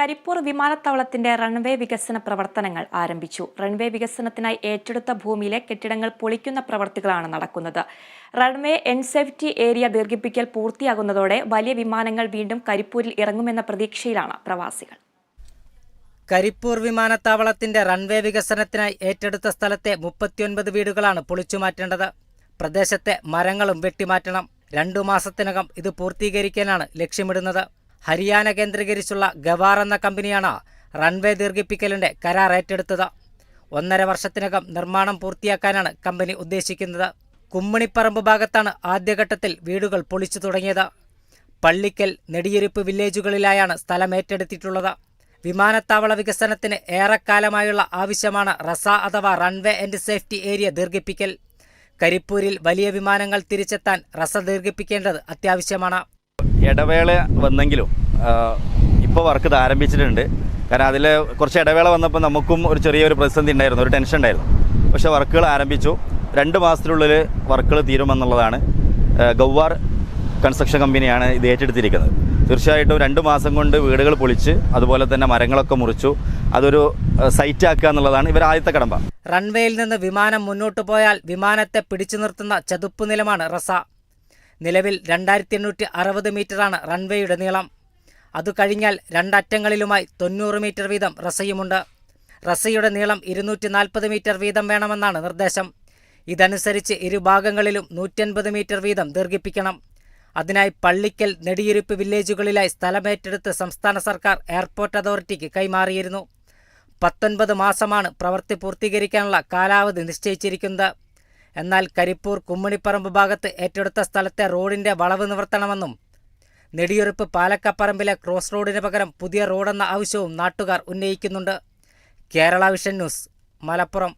കരിപ്പൂർ വിമാനത്താവളത്തിന്റെ റൺവേ വികസന പ്രവർത്തനങ്ങൾ ആരംഭിച്ചു. റൺവേ വികസനത്തിനായി ഏറ്റെടുത്ത ഭൂമിയിലെ കെട്ടിടങ്ങൾ പൊളിക്കുന്ന പ്രവർത്തികളാണ് നടക്കുന്നത്. റൺവേ എൻ സേഫ്റ്റി ഏരിയ ദീർഘിപ്പിക്കൽ പൂർത്തിയാകുന്നതോടെ വലിയ വിമാനങ്ങൾ വീണ്ടും കരിപ്പൂരിൽ ഇറങ്ങുമെന്ന പ്രതീക്ഷയിലാണ് പ്രവാസികൾ. കരിപ്പൂർ വിമാനത്താവളത്തിന്റെ റൺവേ വികസനത്തിനായി ഏറ്റെടുത്ത സ്ഥലത്തെ മുപ്പത്തിയൊൻപത് വീടുകളാണ് പൊളിച്ചു മാറ്റേണ്ടത് പ്രദേശത്തെ മരങ്ങളും വെട്ടിമാറ്റണം. രണ്ടു മാസത്തിനകം ഇത് പൂർത്തീകരിക്കാനാണ് ലക്ഷ്യമിടുന്നത്. ഹരിയാന കേന്ദ്രീകരിച്ചുള്ള ഗവാർ എന്ന കമ്പനിയാണ് റൺവേ ദീർഘിപ്പിക്കലിന്റെ കരാർ ഏറ്റെടുത്തത്. ഒന്നര വർഷത്തിനകം നിർമ്മാണം പൂർത്തിയാക്കാനാണ് കമ്പനി ഉദ്ദേശിക്കുന്നത്. കുമ്മണിപ്പറമ്പ് ഭാഗത്താണ് ആദ്യഘട്ടത്തിൽ വീടുകൾ പൊളിച്ചു തുടങ്ങിയത്. പള്ളിക്കൽ നെടിയിരുപ്പ് വില്ലേജുകളിലായാണ് സ്ഥലം ഏറ്റെടുത്തിട്ടുള്ളത്. വിമാനത്താവള വികസനത്തിന് ഏറെക്കാലമായുള്ള ആവശ്യമാണ് റസ അഥവാ റൺവേ ആൻഡ് സേഫ്റ്റി ഏരിയ ദീർഘിപ്പിക്കൽ. കരിപ്പൂരിൽ വലിയ വിമാനങ്ങൾ തിരിച്ചെത്താൻ റസ ദീർഘിപ്പിക്കേണ്ടത് അത്യാവശ്യമാണ്. ഇടവേള വന്നെങ്കിലും ഇപ്പോൾ വർക്ക് ഇത് ആരംഭിച്ചിട്ടുണ്ട്. കാരണം അതിൽ കുറച്ച് ഇടവേള വന്നപ്പോൾ നമുക്കും ഒരു ചെറിയൊരു പ്രതിസന്ധി ഉണ്ടായിരുന്നു ഒരു ടെൻഷൻ ഉണ്ടായിരുന്നു. പക്ഷേ വർക്കുകൾ ആരംഭിച്ചു. രണ്ട് മാസത്തിനുള്ളിൽ വർക്കുകൾ തീരുമെന്നുള്ളതാണ് ഗവ്വാർ കൺസ്ട്രക്ഷൻ കമ്പനിയാണ് ഇത് ഏറ്റെടുത്തിരിക്കുന്നത്. തീർച്ചയായിട്ടും രണ്ട് മാസം കൊണ്ട് വീടുകൾ പൊളിച്ച് അതുപോലെ തന്നെ മരങ്ങളൊക്കെ മുറിച്ചു അതൊരു സൈറ്റ് ആക്കുക എന്നുള്ളതാണ് ഇവർ ആദ്യത്തെ കടമ്പ. റൺവേയിൽ നിന്ന് വിമാനം മുന്നോട്ട് പോയാൽ വിമാനത്തെ പിടിച്ചു നിർത്തുന്ന ചതുപ്പ് നിലമാണ് റസ. നിലവിൽ രണ്ടായിരത്തി എണ്ണൂറ്റി അറുപത് മീറ്ററാണ് റൺവേയുടെ നീളം. അതു കഴിഞ്ഞാൽ രണ്ടറ്റങ്ങളിലുമായി തൊണ്ണൂറ് മീറ്റർ വീതം റസയുമുണ്ട്. റസയുടെ നീളം ഇരുന്നൂറ്റി നാൽപ്പത് മീറ്റർ വീതം വേണമെന്നാണ് നിർദ്ദേശം. ഇതനുസരിച്ച് ഇരുഭാഗങ്ങളിലും നൂറ്റൻപത് മീറ്റർ വീതം ദീർഘിപ്പിക്കണം. അതിനായി പള്ളിക്കൽ നെടിയിരുപ്പ് വില്ലേജുകളിലായി സ്ഥലമേറ്റെടുത്ത് സംസ്ഥാന സർക്കാർ എയർപോർട്ട് അതോറിറ്റിക്ക് കൈമാറിയിരുന്നു. പത്തൊൻപത് മാസമാണ് പ്രവൃത്തി പൂർത്തീകരിക്കാനുള്ള കാലാവധി നിശ്ചയിച്ചിരിക്കുന്നത്. എന്നാൽ കരിപ്പൂർ കുമ്മണിപ്പറമ്പ് ഭാഗത്ത് ഏറ്റെടുത്ത സ്ഥലത്തെ റോഡിന്റെ വളവ് നിവർത്തണമെന്നും നെടിയുറപ്പ് പാലക്കപ്പറമ്പിലെ ക്രോസ് റോഡിന് പകരം പുതിയ റോഡെന്ന ആവശ്യവും നാട്ടുകാർ ഉന്നയിക്കുന്നുണ്ട്. Kerala vision news Malappuram.